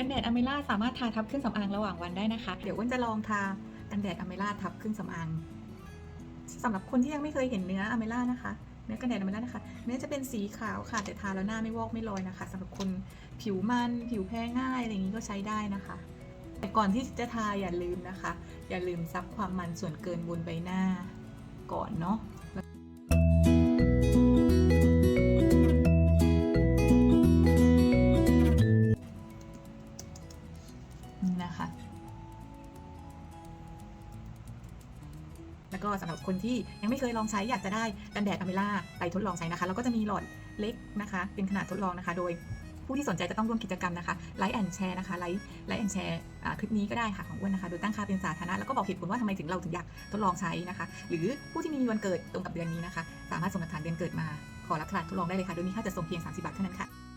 กันแดดอเมล่าสามารถทาทับเครื่องสำอางระหว่างวันได้นะคะ เดี๋ยวอ้นจะลองทากันแดดอเมล่าทับเครื่องสำอางสำหรับคนที่ยังไม่เคยเห็นเนื้ออเมล่านะคะเนื้อกันแดดอเมล่านะคะเนื้อจะเป็นสีขาวค่ะ แต่ทาแล้วหน้าไม่วอกไม่ลอยนะคะสำหรับคนผิวมันผิวแพ้ง่ายอะไรอย่างนี้ก็ใช้ได้นะคะ แต่ก่อนที่จะทาอย่าลืมนะคะ อย่าลืมซับความมันส่วนเกินบนใบหน้าก่อนเนาะ นี่นะคะ แล้วก็สำหรับคนที่ยังไม่เคยลองใช้อยากจะได้กันแดดอเมล่าไปทดลองใช้นะคะ แล้วก็จะมีหลอดเล็กนะคะ เป็นขนาดทดลองนะคะ โดยผู้ที่สนใจจะต้องร่วมกิจกรรมนะคะไลค์แอนแชร์นะคะไลค์ไลค์แอนแชร์คลิปนี้ก็ได้ค่ะของอ้วนนะคะ โดยตั้งค่าเป็นสาธารณะแล้วก็บอกเหตุผลว่าทำไมถึงเราถึงอยากทดลองใช้นะคะ หรือผู้ที่มีวันเกิดตรงกับเดือนนี้นะคะ สามารถส่งหลักฐานเดือนเกิดมา ขอรับขนาดทดลองได้เลยค่ะ โดยมีค่าจัดส่งเพียง 30 บาทเท่านั้นค่ะ